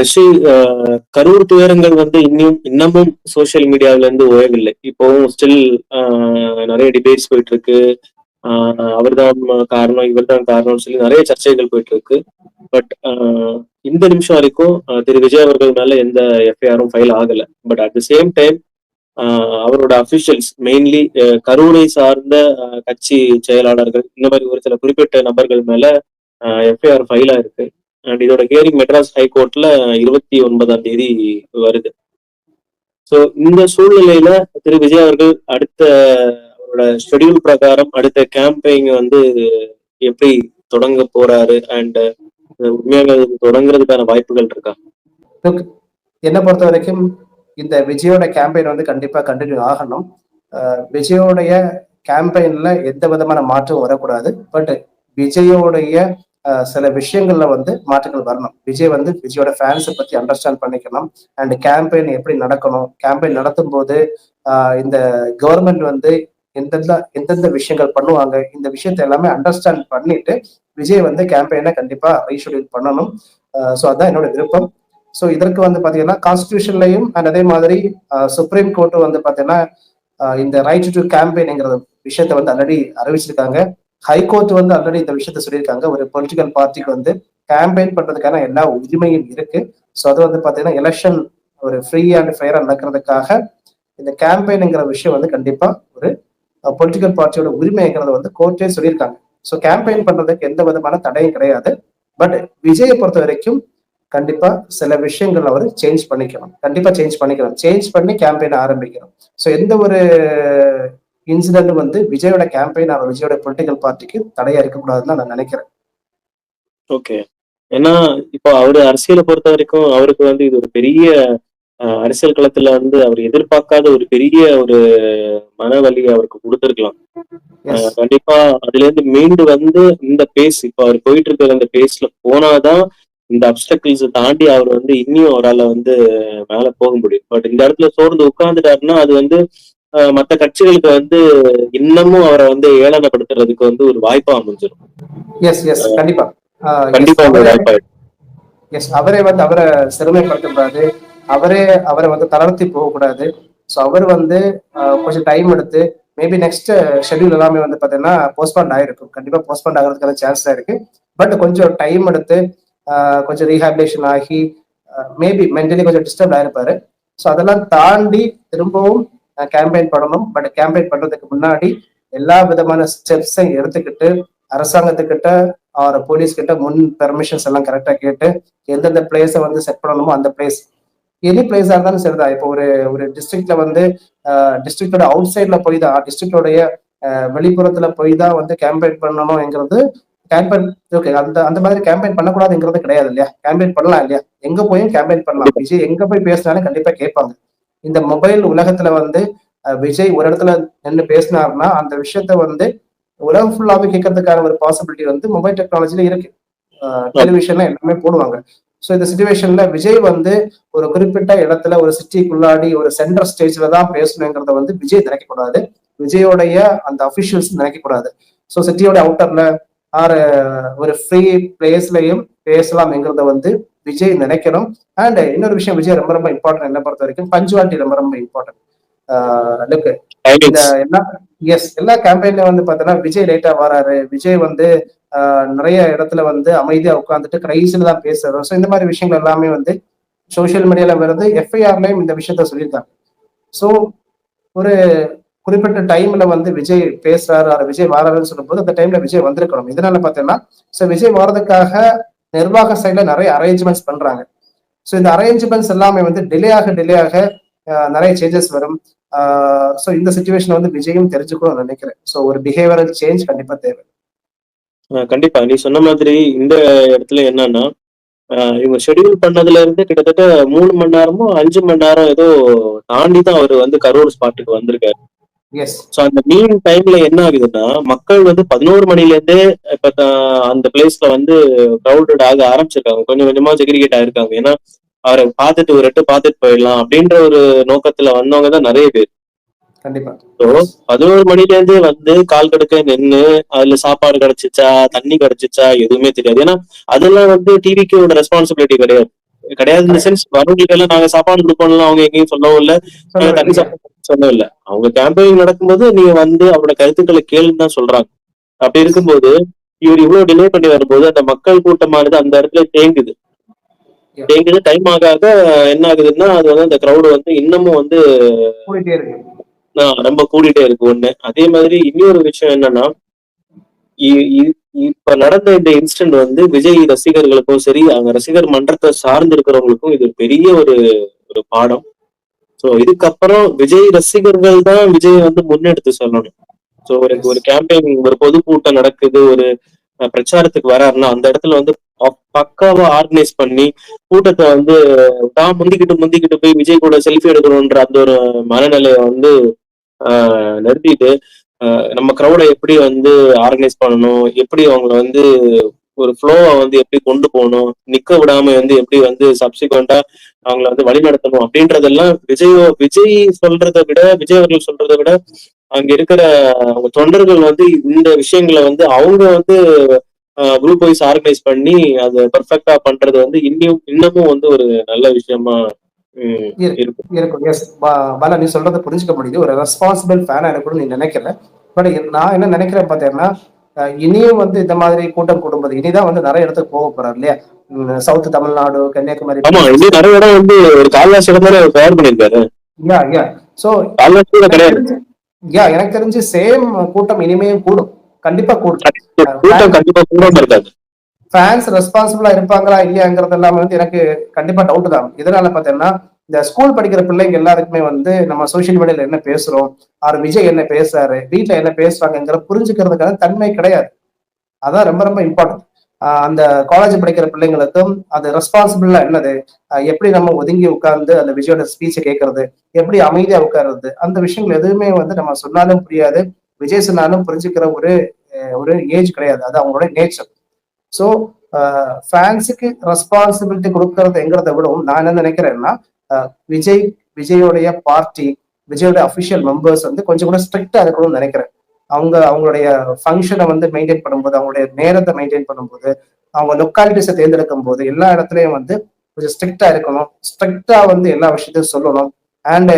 ரிஷி கரூர் துயரங்கள் வந்து இன்னும் இன்னமும் சோசியல் மீடியாவில இருந்து ஓயவில்லை. இப்போவும் ஸ்டில் நிறைய டிபேட்ஸ் போயிட்டு இருக்கு அவர்தான் காரணம் இவர்தான் காரணம்னு சொல்லி நிறைய சர்ச்சைகள் போயிட்டு இருக்கு பட் இந்த நிமிஷம் வரைக்கும் திரு விஜய் அவர்கள் மேல எந்த எஃப்ஐஆரும் ஃபைல் ஆகல. But at the same time அவரோட அபிஷியல்ஸ் மெயின்லி கரூரை சார்ந்த கட்சி செயலாளர்கள் இந்த மாதிரி ஒரு சில குறிப்பிட்ட நபர்கள் மேல எஃப்ஐஆர் ஃபைல் இருக்கு. அண்ட் இதோட ஹியரிங் மெட்ராஸ் ஹைகோர்ட்ல இருபத்தி ஒன்பதாம் தேதி வருது. ஸோ இந்த சூழ்நிலையில திரு விஜய் அவர்கள் அடுத்த அவரோட ஷெடியூல் பிரகாரம் அடுத்த கேம்பெயின் வந்து எப்படி தொடங்க போறாரு? அண்ட் உண்மையாக தொடங்குறதுக்கான வாய்ப்புகள் இருக்கா? என்ன என்னை பொறுத்த வரைக்கும் இந்த விஜயோட கேம்பெயின் வந்து கண்டிப்பா கண்டினியூ ஆகணும். அஹ் விஜயோடைய கேம்பெயின்ல எந்த விதமான மாற்றம் வரக்கூடாது. பட் விஜயோடைய சில விஷயங்கள்ல வந்து மாற்றங்கள் வரணும். விஜய் வந்து விஜயோட ஃபேன்ஸை பத்தி அண்டர்ஸ்டாண்ட் பண்ணிக்கணும். அண்ட் கேம்பெயின் எப்படி நடக்கணும்? கேம்பெயின் நடத்தும் போது இந்த கவர்மெண்ட் வந்து எந்தெந்த எந்தெந்த விஷயங்கள் பண்ணுவாங்க? இந்த விஷயத்தை எல்லாமே அண்டர்ஸ்டாண்ட் பண்ணிட்டு விஜய் வந்து கேம்பெயினை கண்டிப்பா ரீஷெடியூல் பண்ணணும். ஸோ அதான் என்னோட விருப்பம். ஸோ இதற்கு வந்து பாத்தீங்கன்னா கான்ஸ்டியூஷன்லையும் அண்ட் அதே மாதிரி சுப்ரீம் கோர்ட்டு வந்து பாத்தீங்கன்னா இந்த ரைட் டு கேம்பெயின்ங்கிற விஷயத்த வந்து ஆல்ரெடி அறிவிச்சிருக்காங்க. ஹைகோர்ட் வந்து ஆல்ரெடி இந்த விஷயத்த சொல்லியிருக்காங்க. ஒரு பொலிட்டிக்கல் பார்ட்டிக்கு வந்து கேம்பெயின் பண்றதுக்கான எல்லா உரிமையும் இருக்கு. ஸோ அது வந்து பாத்தீங்கன்னா எலெக்ஷன் ஒரு ஃப்ரீ அண்ட் ஃபேரா நடக்கிறதுக்காக இந்த கேம்பெயின்ங்கிற விஷயம் வந்து கண்டிப்பா ஒரு பொலிட்டிக்கல் பார்ட்டியோட உரிமைங்கிறத வந்து கோர்ட்டே சொல்லியிருக்காங்க. ஸோ கேம்பெயின் பண்றதுக்கு எந்த விதமான தடையும் கிடையாது. பட் விஜயை பொறுத்த வரைக்கும் கண்டிப்பா சில விஷயங்கள் அவர் சேஞ்ச் பண்ணிக்கணும். கண்டிப்பா சேஞ்ச் பண்ணிக்கணும் சேஞ்ச் பண்ணி கேம்பெயின் ஆரம்பிக்கணும். ஸோ எந்த ஒரு இன்சிடென்ட் வந்து விஜயோட கேம்பெயின் அவர் விஜயோட பொலிட்டிக்கல் பார்ட்டிக்கு தடையா இருக்கக்கூடாதுன்னு தான் நான் நினைக்கிறேன். ஓகே ஏன்னா இப்போ அவரு அரசியலை பொறுத்த வரைக்கும் அவருக்கு வந்து இது ஒரு பெரிய அரசியல் களத்துல வந்து அவர் எதிர்பார்க்காத ஒரு பெரிய ஒரு மனவலி அவருக்கு கொடுத்துருக்கலாம். கண்டிப்பா அதுல இருந்து மீண்டு வந்து இந்த பேஸ் இப்ப அவர் போயிட்டு இருக்கிற அந்த பேஸ்ல போனாதான் இந்த அப்டக்கிள்ஸ் தாண்டி அவர் வந்து இன்னும் அவரால் வந்து மேல போக முடியும். பட் இந்த இடத்துல சோர்ந்து உட்கார்ந்துட்டாருன்னா அது வந்து மத்த கட்சிகளுக்கு வந்து இன்னமும் அவரை வந்து ஏளனப்படுத்துறதுக்கு வந்து ஒரு வாய்ப்பா அமைஞ்சிடும் எஸ் எஸ் கண்டிப்பா. கண்டிப்பா வாய்ப்பாயிடும். எஸ் அவரே வந்து அவரை சிறுமைப்படுத்தக்கூடாது. அவரே அவரை வந்து தளர்த்தி போகக்கூடாது. ஸோ அவர் வந்து கொஞ்சம் டைம் எடுத்து மேபி நெக்ஸ்ட் ஷெட்யூல் எல்லாமே வந்து பார்த்தீங்கன்னா போஸ்ட்பாண்ட் ஆயிருக்கும். கண்டிப்பா போஸ்ட்பாண்ட் ஆகிறதுக்கான சான்ஸ் தான் இருக்கு. பட் கொஞ்சம் டைம் எடுத்து கொஞ்சம் ரீஹாபிலேஷன் ஆகி மேபி மென்டலி கொஞ்சம் டிஸ்டர்ப் ஆயிருப்பாரு. ஸோ அதெல்லாம் தாண்டி திரும்பவும் கேம்பெயின் பண்ணணும். பட் கேம்பெயின் பண்றதுக்கு முன்னாடி எல்லா விதமான ஸ்டெப்ஸையும் எடுத்துக்கிட்டு அரசாங்கத்துக்கிட்ட ஆர் போலீஸ் கிட்ட முன் பெர்மிஷன்ஸ் எல்லாம் கரெக்டா கேட்டு எந்தெந்த பிளேஸை வந்து செட் பண்ணணுமோ அந்த பிளேஸ் எனி பிளேஸாக இருந்தாலும் சரிதான். இப்போ ஒரு ஒரு டிஸ்ட்ரிக்ட்ல வந்து டிஸ்ட்ரிக்டோட அவுட் சைட்ல போய் தான் டிஸ்ட்ரிக்டோடைய வெளிப்புறத்துல போய் தான் வந்து கேம்பெயின் பண்ணணும்ங்கிறது கேம்பெயின் ஓகே அந்த அந்த மாதிரி கேம்பெயின் பண்ணக்கூடாதுங்கிறது கிடையாது இல்லையா? கேம்பெயின் பண்ணலாம் இல்லையா? எங்க போயும் கேம்பெயின் பண்ணலாம். விஜய் எங்க போய் பேசினாலும் கண்டிப்பா கேட்பாங்க. இந்த மொபைல் உலகத்துல வந்து விஜய் ஒரு இடத்துல நின்று பேசினார்னா அந்த விஷயத்த வந்து உலகம் ஃபுல்லாவே கேட்கறதுக்கான ஒரு பாசிபிலிட்டி வந்து மொபைல் டெக்னாலஜில இருக்கு. டெலிவிஷன்ல எல்லாமே போடுவாங்க. ஸோ இந்த சுச்சுவேஷன்ல விஜய் வந்து ஒரு குறிப்பிட்ட இடத்துல ஒரு சிட்டிக்குள்ளாடி ஒரு சென்டர் ஸ்டேஜ்ல தான் பேசணுங்கிறத வந்து விஜய் நினைக்கக்கூடாது. விஜயோடைய அந்த அபிஷியல்ஸ் நினைக்கக்கூடாது. ஸோ சிட்டியோட அவுட்டர்ல ஆர் ஒரு ஃப்ரீ பிளேஸ்லயும் பேசலாம்ங்கிறத வந்து விஜய் நினைக்கணும். அண்ட் இன்னொரு விஷயம் விஜய் ரொம்ப ரொம்ப இம்பார்ட்டன்ட் என்ன பொறுத்த வரைக்கும் பஞ்சுவாலிட்டி ரொம்ப ரொம்ப இம்பார்ட்டன்ட் லுக் இந்த எல்லா எஸ் எல்லா கேம்பெயின்ல வந்து பாத்தீங்கன்னா விஜய் லேட்டா வராரு. விஜய் வந்து நிறைய இடத்துல வந்து அமைதியா உட்காந்துட்டு கடைசியில தான் பேசுறோம் ஸோ இந்த மாதிரி விஷயங்கள் எல்லாமே வந்து சோஷியல் மீடியால வருது. எஃப்ஐஆர்லயும் இந்த விஷயத்த சொல்லியிருக்காங்க. ஸோ ஒரு குறிப்பிட்ட டைம்ல வந்து விஜய் பேசுறாரு விஜய் வராருன்னு சொல்லும்போது அந்த டைம்ல விஜய் வந்திருக்கணும். இதனால பாத்தீங்கன்னா ஸோ விஜய் வர்றதுக்காக நிர்வாக சைடில் நிறைய அரேஞ்ச்மெண்ட்ஸ் பண்ணுறாங்க ஸோ இந்த அரேஞ்ச்மெண்ட்ஸ் எல்லாமே வந்து டிலே ஆக டிலே ஆக நிறைய சேஞ்சஸ் வரும். ஸோ இந்த சுச்சுவேஷன் வந்து விஜயும் தெரிஞ்சுக்கணும்னு நினைக்கிறேன். ஸோ ஒரு பிஹேவியரல் சேஞ்ச் கண்டிப்பாக தேவை. கண்டிப்பாக கண்டிப்பா. நீ சொன்ன மாதிரி இந்த இடத்துல என்னன்னா இவங்க ஷெட்யூல் பண்ணதுல இருந்து கிட்டத்தட்ட மூணு மணி நேரமும் அஞ்சு மணி நேரம் ஏதோ தாண்டி தான் அவர் வந்து கரூர் ஸ்பாட்டுக்கு வந்திருக்காரு. சோ அந்த மீன் டைம்ல என்ன ஆகுதுன்னா மக்கள் வந்து பதினோரு மணில இருந்தே இப்ப அந்த பிளேஸ்ல வந்து கிரௌடட் ஆக ஆரம்பிச்சிருக்காங்க. கொஞ்சம் கொஞ்சமா செக்ரிகேட் ஆயிருக்காங்க ஏன்னா அவரை பார்த்துட்டு ஒரு எட்டு பார்த்துட்டு போயிடலாம் அப்படின்ற ஒரு நோக்கத்துல வந்தவங்க தான் நிறைய பேர். பதினோரு மணில இருந்து வந்து கால் கடுக்க நின்னு அதுல சாப்பாடு கிடைச்சிச்சா தண்ணி கிடைச்சிச்சா எதுவுமே தெரியாது. ஏன்னா அதெல்லாம் வந்து டிவிக்கோட ரெஸ்பான்சிபிலிட்டி கிடையாது. கிடையாது இந்த சென்ஸ் வரவங்களுக்கு எல்லாம் நாங்க சாப்பாடு கொடுப்போம்லாம் அவங்க எங்கேயும் சொல்லவும் இல்ல. தண்ணி சாப்பாடு சொல்லவும் இல்ல. அவங்க கேம்பெயின் நடக்கும்போது நீங்க வந்து அவரோட கருத்துக்களை கேளுன்னு தான் சொல்றாங்க. அப்படி இருக்கும்போது இவர் இவ்வளவு டிலே பண்ணி வரும்போது அந்த மக்கள் கூட்டமானது அந்த இடத்துல தேங்குது. தேங்குது. டைம் ஆக ஆக என்ன ஆகுதுன்னா அது வந்து அந்த கிரௌடு வந்து இன்னமும் வந்து கூடிட்டே இருக்கு. ஆஹ் ரொம்ப கூடிட்டே இருக்கு ஒண்ணு. அதே மாதிரி இன்னொரு விஷயம் என்னன்னா இப்ப நடந்த இந்த இன்சிடென்ட் வந்து விஜய் ரசிகர்களுக்கும் சரி அவங்க ரசிகர் மன்றத்தை சார்ந்து இருக்கிறவங்களுக்கும் இது ஒரு பெரிய ஒரு ஒரு பாடம். சோ இதுக்கப்புறம் விஜய் ரசிகர்கள் தான் விஜய் வந்து முன்னெடுத்து சொல்லணும். சோ ஒரு ஒரு கேம்பெயின் ஒரு பொதுக்கூட்டம் நடக்குது ஒரு பிரச்சாரத்துக்கு வராருன்னா அந்த இடத்துல வந்து பக்காவா ஆர்கனைஸ் பண்ணி கூட்டத்தை வந்து தான் முந்திக்கிட்டு முந்திக்கிட்டு போய் விஜய் கூட செல்ஃபி எடுக்கணும்ன்ற அந்த ஒரு மனநிலையை வந்து நிறுத்திட்டு நம்ம க்ரௌடை எப்படி வந்து ஆர்கனைஸ் பண்ணணும் எப்படி அவங்களை வந்து ஒரு ஃப்ளோவை வந்து எப்படி கொண்டு போகணும் நிக்க விடாம வந்து எப்படி வந்து சப்சிக்வெண்டா அவங்கள வந்து வழிநடத்தணும் அப்படின்றதெல்லாம் விஜயோ விஜய் சொல்றதை விட விஜய் அவர்கள் சொல்றதை விட அங்க இருக்கிற அவங்க தொண்டர்கள் வந்து இந்த விஷயங்களை வந்து அவங்க வந்து குரூப் வைஸ் ஆர்கனைஸ் பண்ணி அதை பெர்ஃபெக்டா பண்றது வந்து இன்னும் இன்னமும் வந்து ஒரு நல்ல விஷயமா இருக்கும். எஸ் பாலா நீ சொல்றதை புரிஞ்சுக்க முடியுது. ஒரு ரெஸ்பான்சிபிள் ஃபேனா கூட நீ நினைக்கல. பட் நான் என்ன நினைக்கிறேன் பார்த்தீங்கன்னா அஹ் இனியும் வந்து இந்த மாதிரி கூட்டம் கூடும்போது இனிதான் வந்து நிறைய இடத்துக்கு போக போறாரு இல்லையா? சவுத் தமிழ்நாடு கன்னியாகுமரி. நிறைய இடம் வந்து ஒரு கால்வாசி இடம் தானே தயார் பண்ணிருக்காரு யா யா சோ கால்வாசி கூட கிடையாது. யா எனக்கு தெரிஞ்சு சேம் கூட்டம் இனிமேயும் கூடும். கண்டிப்பா கூடும். கூட்டம் கண்டிப்பா கூடாம இருக்காது. ஃபேன்ஸ் ரெஸ்பான்சிபிளா இருப்பாங்களா இல்லையாங்கிறது எல்லாமே வந்து எனக்கு கண்டிப்பா டவுட் தான். இதனால பாத்தீங்கன்னா இந்த ஸ்கூல் படிக்கிற பிள்ளைங்க எல்லாருக்குமே வந்து நம்ம சோஷியல் மீடியால என்ன பேசுறோம் ஆர் விஜய் என்ன பேசுறாரு வீட்ல என்ன பேசுறாங்கிற புரிஞ்சுக்கிறதுக்கான தன்மை கிடையாது. அதான் ரொம்ப ரொம்ப இம்பார்ட்டன்ட் அந்த காலேஜ் படிக்கிற பிள்ளைங்களுக்கும் அது ரெஸ்பான்சிபிளா என்னது? எப்படி நம்ம ஒதுங்கி உட்கார்ந்து அந்த விஜயோட ஸ்பீச்சை கேட்கறது எப்படி அமைதியா உட்கார்றது? அந்த விஷயங்கள் எதுவுமே வந்து நம்ம சொன்னாலும் புரியாது. விஜய் சொன்னாலும் புரிஞ்சுக்கிற ஒரு ஒரு ஏஜ் கிடையாது. அது அவங்களோட நேச்சர் ஸோ ஃபேன்ஸுக்கு ரெஸ்பான்சிபிலிட்டி கொடுக்கறதுங்கிறத விடவும் நான் என்ன நினைக்கிறேன்னா விஜய் விஜயோடைய பார்ட்டி விஜயோட அஃபிஷியல் மெம்பர்ஸ் வந்து கொஞ்சம் கூட ஸ்ட்ரிக்டா இருக்கணும்னு நினைக்கிறேன். அவங்க அவங்களுடைய ஃபங்க்ஷனை வந்து மெயின்டைன் பண்ணும்போது அவங்களுடைய நேரத்தை மெயின்டைன் பண்ணும்போது அவங்க லொக்காலிட்டிஸை தேர்ந்தெடுக்கும் போது எல்லா இடத்துலையும் வந்து கொஞ்சம் ஸ்ட்ரிக்டா இருக்கணும். ஸ்ட்ரிக்டா வந்து எல்லா விஷயத்தையும் சொல்லணும். அண்டு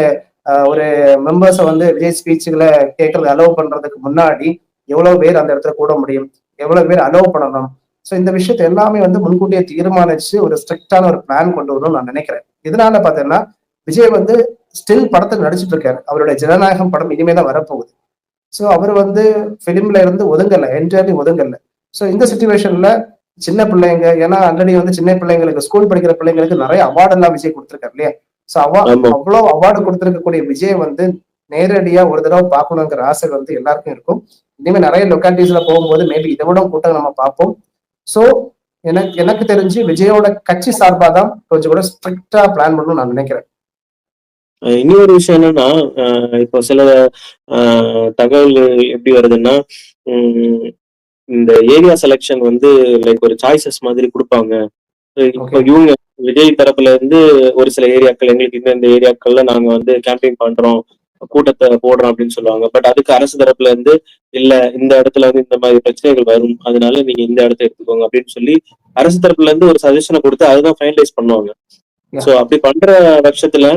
ஒரு மெம்பர்ஸை வந்து விஜய் ஸ்பீச்சுகளை கேட்கறது அலோவ் பண்றதுக்கு முன்னாடி எவ்வளவு பேர் அந்த இடத்துல கூட முடியும்? எவ்வளவு பேர் அலோவ் பண்ணணும்? ஸோ இந்த விஷயத்தை எல்லாமே வந்து முன்கூட்டியே தீர்மானிச்சு ஒரு ஸ்ட்ரிக்டான ஒரு பிளான் கொண்டு வரணும்னு நான் நினைக்கிறேன். இதனால பார்த்தீங்கன்னா விஜய் வந்து ஸ்டில் படத்தில் நடிச்சிட்டு இருக்காரு. அவருடைய ஜனநாயகம் படம் இனிமே தான் வரப்போகுது. ஸோ அவர் வந்து ஃபிலிம்ல இருந்து ஒதுங்கல என்டையர்லி ஒதுங்கல. ஸோ இந்த சுச்சுவேஷன்ல சின்ன பிள்ளைங்க ஏன்னா ஆல்ரெடி வந்து சின்ன பிள்ளைங்களுக்கு ஸ்கூல் படிக்கிற பிள்ளைங்களுக்கு நிறைய அவார்டு எல்லாம் விஜய் கொடுத்துருக்காரு இல்லையா? ஸோ அவா ஆமா. அவ்வளவு அவார்டு கொடுத்துருக்கக்கூடிய விஜய் வந்து நேரடியா ஒரு தடவை பார்க்கணுங்கிற ஆசை வந்து எல்லாருக்கும் இருக்கும். இனிமே நிறைய லொக்காலிட்டிஸ்ல போகும்போது மேபி இதை விட கூட்டம் நம்ம பார்ப்போம். ஸோ எனக்கு எனக்கு தெரிஞ்சு விஜயோட கட்சி சார்பா தான் கொஞ்சம் கூட ஸ்ட்ரிக்டா பிளான் பண்ணணும்னு நான் நினைக்கிறேன். இன்னொரு விஷயம் என்னன்னா இப்போ சில தகவல்கள் எப்படி வருதுன்னா உம், இந்த ஏரியா செலெக்ஷன் வந்து லைக் ஒரு சாய்ஸஸ் மாதிரி கொடுப்பாங்க இப்போ. இவங்க விஜய் தரப்புல இருந்து ஒரு சில ஏரியாக்கள் எங்களுக்கு இந்த இந்த ஏரியாக்கள்ல நாங்க வந்து கேம்பெயின் பண்றோம் கூட்டத்தை போடுறோம் அப்படின்னு சொல்லுவாங்க பட் அதுக்கு அரசு தரப்புல இருந்து இல்ல இந்த இடத்துல வந்து இந்த மாதிரி பிரச்சனைகள் வரும் அதனால நீங்க இந்த இடத்த எடுத்துக்கோங்க அப்படின்னு சொல்லி அரசு தரப்புல இருந்து ஒரு சஜஷனை கொடுத்து அதுதான் ஃபைனலைஸ் பண்ணுவாங்க. சோ அப்படி பண்ற பட்சத்துல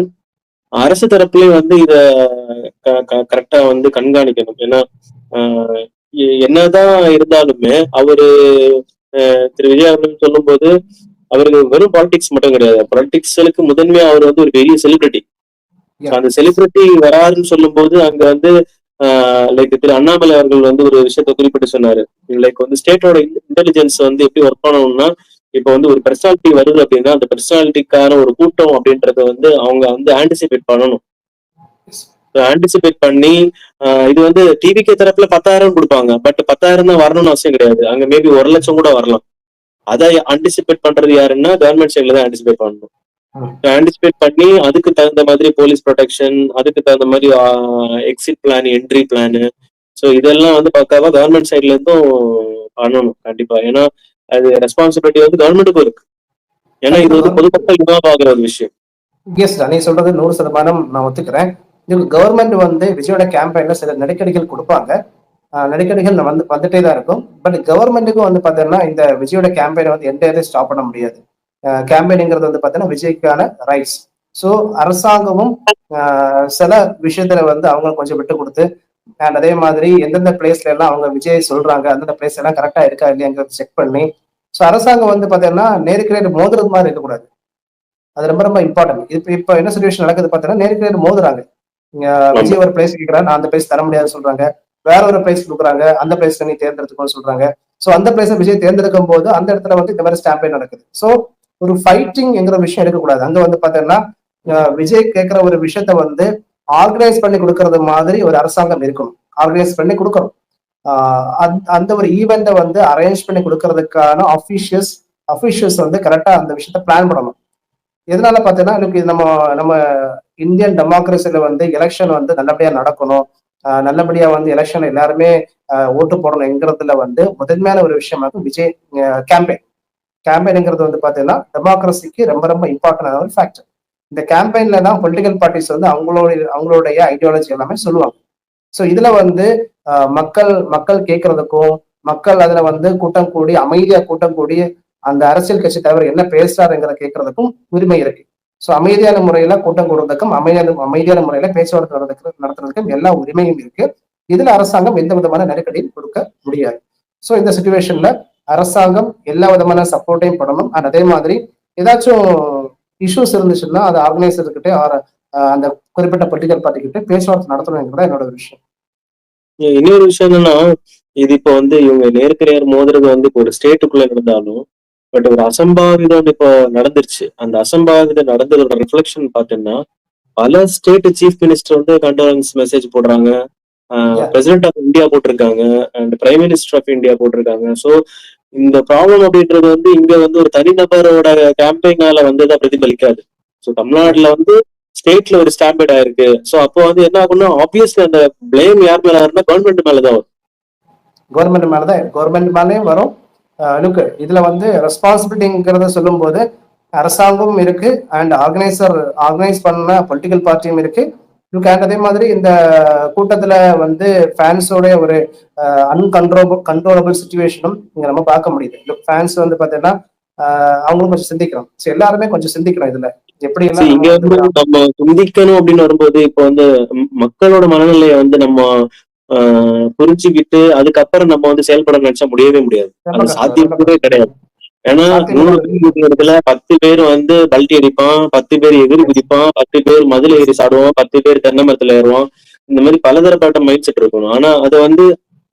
அரசு தரப்புலயும் வந்து இத கரெக்டா வந்து கண்காணிக்கணும். ஏன்னா என்னதான் இருந்தாலுமே அவரு திரு விஜய் அவர்கள் சொல்லும்போது அவருக்கு வெறும் பாலிடிக்ஸ் மட்டும் கிடையாது. பாலிடிக்ஸ்களுக்கு முதன்மையா அவர் வந்து ஒரு பெரிய செலிபிரிட்டி. அந்த செலிபிரிட்டி வராருன்னு சொல்லும்போது அங்க வந்து லைக் திரு அண்ணாமலை அவர்கள் வந்து ஒரு விஷயத்த குறிப்பிட்டு சொன்னாரு. லைக் வந்து ஸ்டேட்டோட இன்டெலிஜென்ஸ் வந்து எப்படி ஒர்க் பண்ணணும்னா இப்போ வந்து ஒரு பர்சனாலிட்டி வருது அப்படின்னா அந்த பர்சனாலிட்டிக்கான ஒரு கூட்டம் அப்படின்றத வந்து அவங்க வந்து ஆன்டிசிபேட் பண்ணணும். ஆன்டிசிபேட் பண்ணி இது வந்து டிவிகே தரப்புல பத்தாயிரம் கொடுப்பாங்க. பட் பத்தாயிரம் தான் வரணும்னு அவசியம் கிடையாது. அங்க மேபி ஒரு லட்சம் கூட வரலாம். அதை ஆன்டிசிபேட் பண்றது யாருன்னா கவர்மெண்ட் சைட்ல தான் ஆன்டிசிபேட் பண்ணணும். ஆன்டிசிபேட் பண்ணி அதுக்கு தகுந்த மாதிரி போலீஸ் ப்ரொடெக்ஷன் அதுக்கு தகுந்த மாதிரி exit plan entry plan so இதெல்லாம் வந்து பக்காவா கவர்மெண்ட் சைட்ல இருந்தும் பண்ணணும் கண்டிப்பா. ஏன்னா அது ரெஸ்பான்சிபிலிட்டி வந்து கவர்மெண்ட்டுக்கும் இருக்கு. ஏன்னா இது வந்து பொதுமக்கள் இன்வால்வ் ஆகுற ஒரு விஷயம். எஸ் நீ சொல்றது நூறு சதமானம் நான் ஒத்துக்கிறேன். இதுக்கு கவர்மெண்ட் வந்து விஜயோட கேம்பெயின்ல சில நெருக்கடிகள் கொடுப்பாங்க. நெருக்கடிகள் வந்து வந்துட்டே தான் இருக்கும். பட் கவர்மெண்ட்டுக்கும் வந்து பார்த்தீங்கன்னா இந்த விஜயோட கேம்பெயினை வந்து என்டையரே ஸ்டாப் பண்ண முடியாது. கேம்பெயின்ங்கிறது வந்து பார்த்தீங்கன்னா விஜய்க்கான ரைட்ஸ் ஸோ அரசாங்கமும் சில விஷயத்துல வந்து அவங்க கொஞ்சம் விட்டு கொடுத்து அண்ட் அதே மாதிரி எந்தெந்த பிளேஸ்ல எல்லாம் அவங்க விஜய் சொல்றாங்க அந்தந்த பிளேஸ் எல்லாம் கரெக்டா இருக்கா இல்லையாங்கிறத செக் பண்ணி ஸோ அரசாங்கம் வந்து பார்த்தீங்கன்னா நேருக்கு நேர் மோதுறது மாதிரி இருக்கக்கூடாது. அது ரொம்ப ரொம்ப இம்பார்ட்டன்ட் இப்போ இப்போ என்ன சுச்சுவேஷன் நடக்குது பார்த்தீங்கன்னா நேருக்கு நேர் மோதுறாங்க. விஜய் ஒரு பிளேஸ் கேட்கிறான் நான் அந்த பிளேஸ் தர முடியாது சொல்றாங்க. வேற ஒரு பிளேஸ் கொடுக்குறாங்க அந்த பிளேஸ் நீ தேர்ந்தெடுத்துக்கோன்னு சொல்றாங்க. ஸோ அந்த பிளேஸை விஜய் தேர்ந்தெடுக்கும் போது அந்த இடத்துல வந்து இந்த மாதிரி ஸ்டாம்பே நடக்குது. ஸோ ஒரு ஃபைட்டிங் என்கிற விஷயம் எடுக்கக்கூடாது. அங்க வந்து பார்த்தீங்கன்னா விஜய் கேட்குற ஒரு விஷயத்த வந்து ஆர்கனைஸ் பண்ணி கொடுக்கறது மாதிரி ஒரு அரசாங்கம் இருக்கணும் ஆர்கனைஸ் பண்ணி கொடுக்கணும். அந்த- ஒரு ஈவெண்ட்டை வந்து அரேஞ்ச் பண்ணி கொடுக்கறதுக்கான அஃபிஷியஸ் அஃபிஷியல்ஸ் வந்து கரெக்டா அந்த விஷயத்த பிளான் பண்ணணும். எதனால பார்த்தீங்கன்னா எனக்கு நம்ம நம்ம இந்தியன் டெமோக்ரஸில வந்து எலெக்ஷன் வந்து நல்லபடியா நடக்கணும். நல்லபடியாக நல்லபடியா வந்து எலெக்ஷன் எல்லாருமே ஓட்டு போடணுங்கிறதுல வந்து முதன்மையான ஒரு விஷயமாக விஜய் கேம்பெயின் கேம்பெயின்ங்கிறது வந்து பார்த்தீங்கன்னா டெமோக்ரஸிக்கு ரொம்ப ரொம்ப இம்பார்ட்டன்டான ஒரு ஃபேக்டர் இந்த கேம்பெயின்ல தான் பொலிட்டிக்கல் பார்ட்டிஸ் வந்து அவங்களோட அவங்களுடைய ஐடியாலஜி எல்லாமே சொல்லுவாங்க. ஸோ இதுல வந்து மக்கள் மக்கள் கேட்கறதுக்கும் மக்கள் அதுல வந்து கூட்டம் கூடி அமைதியா கூட்டம் கூடி அந்த அரசியல் கட்சி தலைவர் என்ன பேசுறாருங்கிற கேட்கறதுக்கும் உரிமை இருக்கு. ஸோ அமைதியான முறையில கூட்டம் கூடுறதுக்கும் அமைதியான அமைதியான முறையில பேச்சுவார்த்தை நடத்துறதுக்கு நடத்துறதுக்கும் எல்லா உரிமையும் இருக்கு. இதுல அரசாங்கம் எந்த விதமான நெருக்கடியும் கொடுக்க முடியாது. ஸோ இந்த சுச்சுவேஷன்ல அரசாங்கம் எல்லா விதமான சப்போர்ட்டையும் பண்ணணும். அண்ட் அதே மாதிரி ஏதாச்சும் இஷ்யூஸ் இருந்துச்சுன்னா அது ஆர்கனைசர்கிட்ட ஆர் அந்த குறிப்பிட்ட பொலிட்டிக்கல் பார்ட்டி கிட்ட பேச்சுவார்த்தை கூட என்னோட விஷயம். இன்னொரு விஷயம் என்னன்னா இது இப்போ வந்து இவங்க நேருக்கு நேர் மோதுறது வந்து இப்போ ஒரு ஸ்டேட்டுக்குள்ள நடந்தாலும் பட் ஒரு அசம்பாவிதம் இப்போ நடந்துருச்சு. அந்த அசம்பாவிதம் நடந்ததோட ரிஃப்ளெக்ஷன் பாத்தீங்கன்னா பல ஸ்டேட் சீஃப் மினிஸ்டர் வந்து கண்டோலன்ஸ் மெசேஜ் போடுறாங்க. பிரசிடென்ட் ஆஃப் இந்தியா போட்டிருக்காங்க and prime minister of India போட்டிருக்காங்க. ஸோ இந்த ப்ராப்ளம் அப்படின்றது வந்து இங்க வந்து ஒரு தனிநபரோட கேம்பெயினால வந்து தான் பிரதிபலிக்காது. ஸோ தமிழ்நாட்டுல வந்து ஸ்டேட்ல ஒரு ஸ்டாம்பேட் ஆயிருக்கு. ஸோ அப்போ வந்து என்ன ஆகும்னா ஆப்வியஸ்லி அந்த பிளேம் யார் மேல வரும்னா கவர்மெண்ட் மேலதான் வரும். கவர்மெண்ட் மேலதான் கவர்மெண்ட் மேலேயும் வரும். லுக் இதுல வந்து ரெஸ்பான்சிபிலிட்டிங்கிறத சொல்லும்போது அரசாங்கமும் இருக்கு அண்ட் ஆர்கனைசர் ஆர்கனைஸ் பண்ண பொலிட்டிக்கல் பார்ட்டியும் இருக்கு. அண்ட் அதே மாதிரி இந்த கூட்டத்துல வந்து ஃபேன்ஸோட ஒரு அன்கண்ட்ரோலபிள் கண்ட்ரோலபிள் சுச்சுவேஷனும் இங்க நம்ம பார்க்க முடியுது. லுக் ஃபேன்ஸ் வந்து பாத்தீங்கன்னா அவங்களும் கொஞ்சம் சிந்திக்கிறோம் ஸோ எல்லாருமே கொஞ்சம் சிந்திக்கிறோம் இதுல. எப்படி இங்க வந்து நம்ம சிந்திக்கணும் அப்படின்னு வரும்போது இப்போ வந்து மக்களோட மனநிலையை வந்து நம்ம புரிஞ்சுக்கிட்டு அதுக்கப்புறம் நம்ம வந்து செயல்பட நினைச்சா முடியவே முடியாது. அது சாத்தியம் கூட கிடையாது. ஏன்னா நூறு. பேர் இடத்துல பத்து பேர் வந்து பல்ட்டி அடிப்பான் பத்து பேர் எகிரி குதிப்பான் பத்து பேர் மதுல ஏறி சாடுவான் பத்து பேர் தென்னை மரத்துல ஏறுவான். இந்த மாதிரி பலதரப்பட்ட மைண்ட் செட் இருக்கணும். ஆனா அது வந்து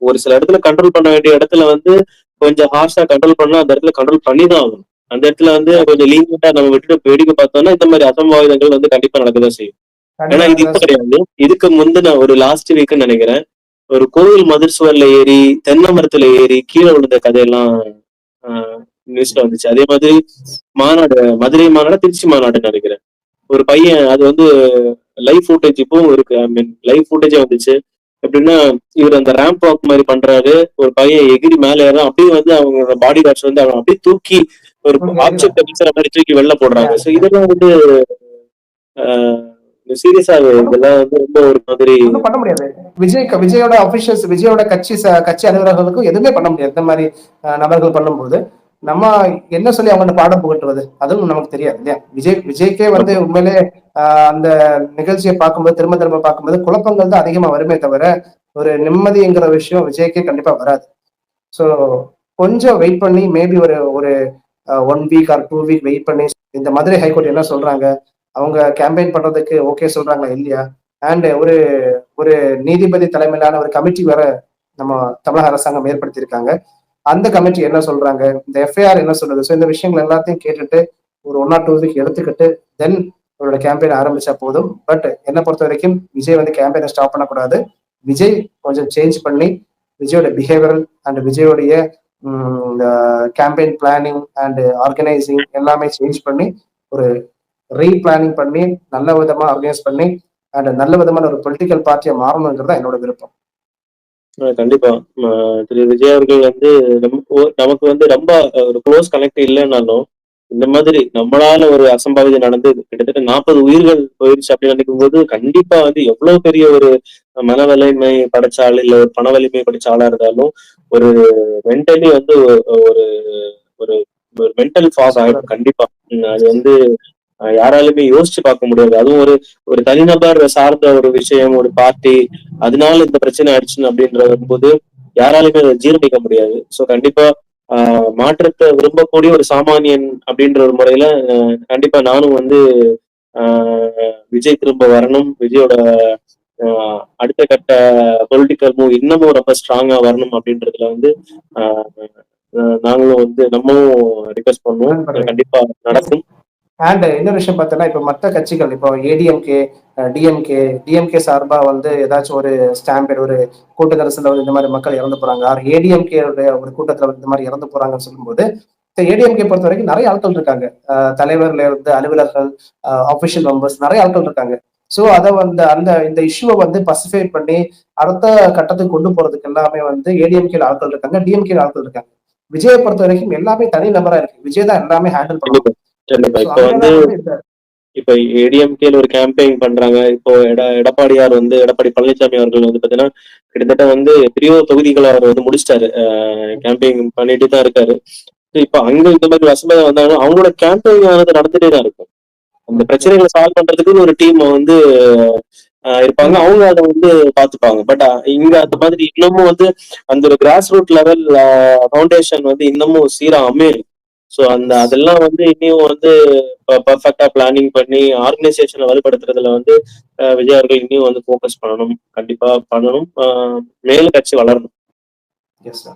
ஒரு சில இடத்துல கண்ட்ரோல் பண்ண வேண்டிய இடத்துல வந்து கொஞ்சம் ஹார்ஷா கண்ட்ரோல் பண்ணா அந்த இடத்துல கண்ட்ரோல் பண்ணி தான் ஆகணும். அந்த இடத்துல வந்து கொஞ்சம் லீனியண்டா நம்ம விட்டுட்டு வேடிக்கை பார்த்தோம்னா இந்த மாதிரி அசம்பாவிதங்கள் வந்து கண்டிப்பா நடக்கதான் செய்யும். ஏன்னா இது இப்ப கிடையாது. இதுக்கு முந்தின ஒரு லாஸ்ட் வீக்னு நினைக்கிறேன் ஒரு கோவில் மதிர் சுவர்ல ஏறி தென்னை மரத்துல ஏறி கீழே விழுந்த கதையெல்லாம் நியூஸ்ல வந்துச்சு. அதே மாதிரி மாநாடு மதுரை மாநாடு திருச்சி மாநாடு நினைக்கிறேன். ஒரு பையன் அது வந்து லைவ் ஃபுட்டேஜ் இப்பவும் இருக்கு. ஐ மீன் லைவ் ஃபுட்டேஜே வந்துச்சு. எப்படின்னா இவர் அந்த ரேம்ப் வாக் மாதிரி பண்றாரு. ஒரு பையன் எகிரி மேல ஏறான் அப்படியே வந்து அவங்களோட பாடி கார்ட்ஸ் வந்து அவன் அப்படியே தூக்கி ஒரு ஆப்ஜெக்ட் வீசுற மாதிரி தூக்கி வெளில போடுறாங்க. சோ இதெல்லாம் வந்து சீரியஸா இதெல்லாம் வந்து ரொம்ப ஒரு மாதிரி பண்ண முடியாது. விஜய் விஜயோட அபிஷியல்ஸ் விஜயோட கட்சி கட்சி அலுவலர்களுக்கும் எதுவுமே பண்ண முடியாது. இந்த மாதிரி நபர்கள் பண்ணும்போது. நம்ம என்ன சொல்லி அவங்கள்ட்ட பாடம் புகட்டுவது அதுவும் நமக்கு தெரியாது இல்லையா? விஜய் விஜய்க்கே வந்து உண்மையிலே அந்த நிகழ்ச்சியை பார்க்கும்போது திரும்ப திரும்ப பார்க்கும்போது குழப்பங்கள் தான் அதிகமா வருமே தவிர ஒரு நிம்மதிங்கிற விஷயம் விஜய்க்கே கண்டிப்பா வராது. ஸோ கொஞ்சம் வெயிட் பண்ணி மேபி ஒரு ஒரு one week or two week wait பண்ணி இந்த மதுரை ஹைகோர்ட் என்ன சொல்றாங்க? அவங்க கேம்பெயின் பண்றதுக்கு ஓகே சொல்றாங்களா இல்லையா? அண்ட் ஒரு ஒரு நீதிபதி தலைமையிலான ஒரு கமிட்டி வர நம்ம தமிழக அரசாங்கம் ஏற்படுத்தியிருக்காங்க. அந்த கமிட்டி என்ன சொல்றாங்க? இந்த எஃப்ஐஆர் என்ன சொல்றது? ஸோ இந்த விஷயங்கள் எல்லாத்தையும் கேட்டுட்டு ஒரு ஒன் ஆர் டூ வீக் எடுத்துக்கிட்டு தென் அவரோட கேம்பெயின் ஆரம்பிச்சா போதும். பட் என்னை பொறுத்த வரைக்கும் விஜய் வந்து கேம்பெயினை ஸ்டாப் பண்ணக்கூடாது. விஜய் கொஞ்சம் சேஞ்ச் பண்ணி விஜயோட பிஹேவியரல் அண்ட் விஜயோடைய இந்த கேம்பெயின் பிளானிங் அண்ட் ஆர்கனைசிங் எல்லாமே சேஞ்ச் பண்ணி ஒரு ரீபிளானிங் பண்ணி நல்ல விதமாக ஆர்கனைஸ் பண்ணி அண்ட் நல்ல விதமான ஒரு பொலிட்டிக்கல் பார்ட்டியை மாறணுங்கிறது தான் என்னோட விருப்பம். கண்டிப்பா. திரு. விஜய் அவர்கள் வந்து நமக்கு வந்து ரொம்ப ஒரு க்ளோஸ் கனெக்ட் இல்லைன்னாலும் இந்த மாதிரி நம்மளால ஒரு அசம்பாவிதம் நடந்து கிட்டத்தட்ட நாற்பது உயிர்கள் போயிருச்சு அப்படின்னு நினைக்கும் போது கண்டிப்பா வந்து எவ்வளவு பெரிய ஒரு மன வலிமை படைச்ச ஆள் இல்ல ஒரு பண வலிமை படைச்ச ஆளா இருந்தாலும் ஒரு மென்டலி வந்து ஒரு ஒரு மென்டல் ஃபாஸ் ஆகிடும் கண்டிப்பா. அது வந்து யாராலுமே யோசிச்சு பார்க்க முடியாது. அதுவும் ஒரு ஒரு தனிநபர் சார்ந்த ஒரு விஷயம் ஒரு பார்ட்டி அதனால இந்த பிரச்சனை ஆயிடுச்சுன்னு அப்படின்ற வரும்போது யாராலுமே அதை ஜீரணிக்க முடியாது. சோ கண்டிப்பா மாற்றத்தை விரும்பக்கூடிய ஒரு சாமானியன் அப்படின்ற ஒரு முறையில கண்டிப்பா நானும் வந்து ஆஹ், விஜய் திரும்ப வரணும். விஜயோட ஆஹ், அடுத்த கட்ட பொலிட்டிக்கல் மூவ் இன்னமும் ரொம்ப ஸ்ட்ராங்கா வரணும் அப்படின்றதுல வந்து நாங்களும் வந்து நம்மளும் ரிக்வெஸ்ட் பண்ணுவோம். கண்டிப்பா நடக்கும். அண்ட் இன்னொரு விஷயம் பார்த்தோன்னா இப்போ மற்ற கட்சிகள் இப்போ ஏடிஎம்கே டிஎம்கே டிஎம்கே சார்பா வந்து ஏதாச்சும் ஒரு ஸ்டாம்பேட் ஒரு கூட்ட நெரிசலில் வந்து இந்த மாதிரி மக்கள் இறந்து போறாங்க. ஆர் ஏடிஎம்கே ஒரு கூட்டத்துல வந்து இந்த மாதிரி இறந்து போறாங்கன்னு சொல்லும்போது ஏடிஎம்கே பொறுத்த வரைக்கும் நிறைய ஆட்கள் இருக்காங்க. தலைவர்ல இருந்து அலுவலர்கள் ஆஃபிஷியல் மெம்பர்ஸ் நிறைய ஆட்கள் இருக்காங்க. ஸோ அதை வந்து அந்த இந்த இஷ்யூவை வந்து பசிஃபை பண்ணி அடுத்த கட்டத்துக்கு கொண்டு போறதுக்கு எல்லாமே வந்து ஏடிஎம்கேல ஆட்கள் இருக்காங்க டிஎம்கேல ஆட்கள் இருக்காங்க. விஜயை பொறுத்த வரைக்கும் எல்லாமே தனி நபரா இருக்கு. விஜய் தான் எல்லாமே ஹேண்டில் பண்ணுவாங்க இப்போ வந்து இப்ப ஏடிஎம்கேல ஒரு கேம்பெயின் பண்றாங்க. இப்போ எட எடப்பாடியார் வந்து எடப்பாடி பழனிசாமி அவர்கள் வந்து பாத்தீங்கன்னா கிட்டத்தட்ட வந்து எத்தனையோ தொகுதிகளை அவர் வந்து முடிச்சிட்டாரு. கேம்பெயின் பண்ணிட்டு தான் இருக்காரு. இப்ப அங்க இந்த மாதிரி வசம்பதம் வந்தாலும் அவங்களோட கேம்பெயின் ஆனது நடந்துட்டே தான் இருக்கும். அந்த பிரச்சனைகளை சால்வ் பண்றதுக்கு ஒரு டீம் வந்து இருப்பாங்க. அவங்க அதை வந்து பாத்துப்பாங்க பட் இங்க அந்த மாதிரி இன்னமும் வந்து அந்த ஒரு கிராஸ் ரூட் லெவல் ஃபவுண்டேஷன் வந்து இன்னமும் சீரா அமையல. சோ அந்த அதெல்லாம் வந்து இன்னும் வந்து பர்ஃபெக்டா பிளானிங் பண்ணி ஆர்கனைசேஷனை வலுப்படுத்துறதுல வந்து விஜய் அவர்கள் இன்னும் வந்து ஃபோக்கஸ் பண்ணணும். கண்டிப்பா பண்ணணும். மேலும் கட்சி வளரணும். Yes, sir.